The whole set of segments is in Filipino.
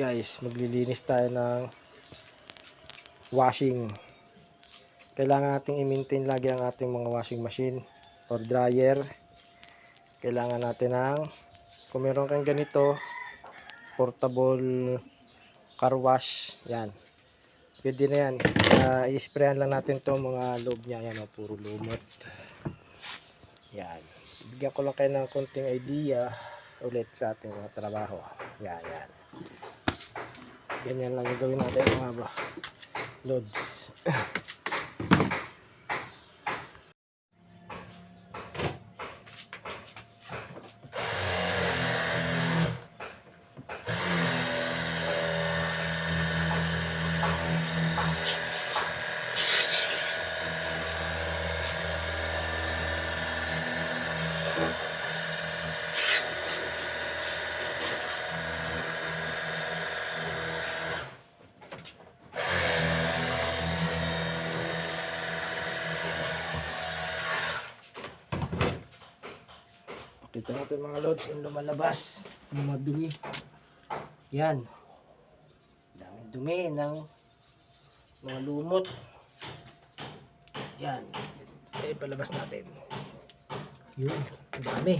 guys, maglilinis tayo ng washing. Kailangan nating i-maintain lagi ang ating mga washing machine or dryer. Kailangan natin ng kung meron kang ganito, portable car wash, yan. Pwede na yan. Uh, i-sprayan lang natin to mga loob niya. Yan, oh, puro lumot. Yan. Bigyan ko lang kayo ng konting idea ulit sa ating mga trabaho. Yan, yan. Ganyan lang yung gawin natin mga bro. Loads. Kita natin mga loads yung lumalabas. Yung mga dumi. Yan. Daming dumi ng mga lumot. Yan. Eh, palabas natin. Yun. Dami.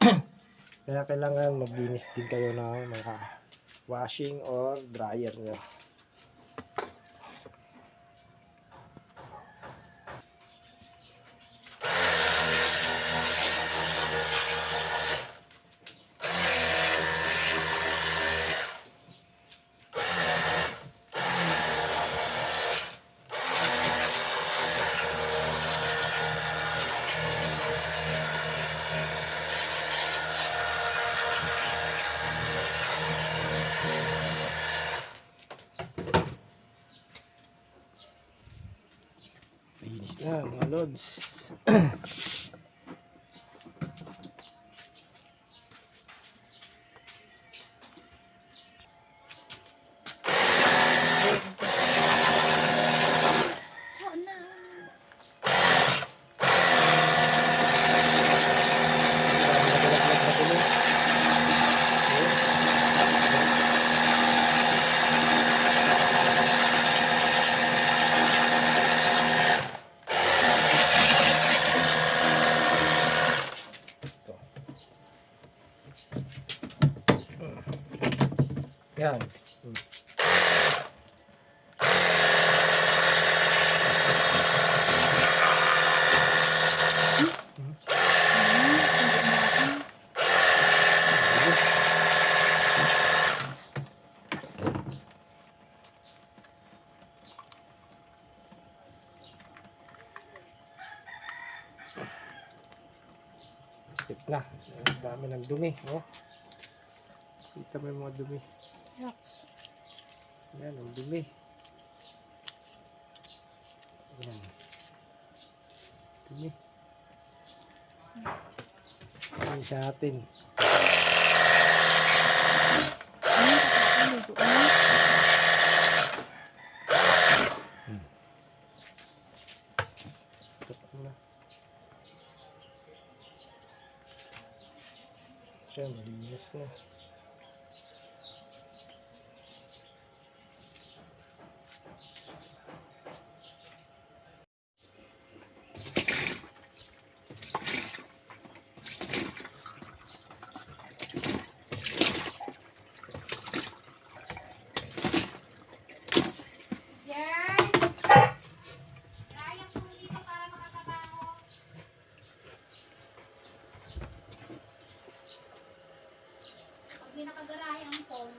Kaya kailangan maglinis din kayo ng mga washing or dryer nyo. Linis na mga lods. Yan. Hmm. Skip na. Ang dami ng dumi. Oh. Kita mo yung mga dumi. Yan, ang dumi. Yan. Dumi. Yan sa atin. Hmm. Stop muna. Siya, malinis na. Nakagarahe ang phone,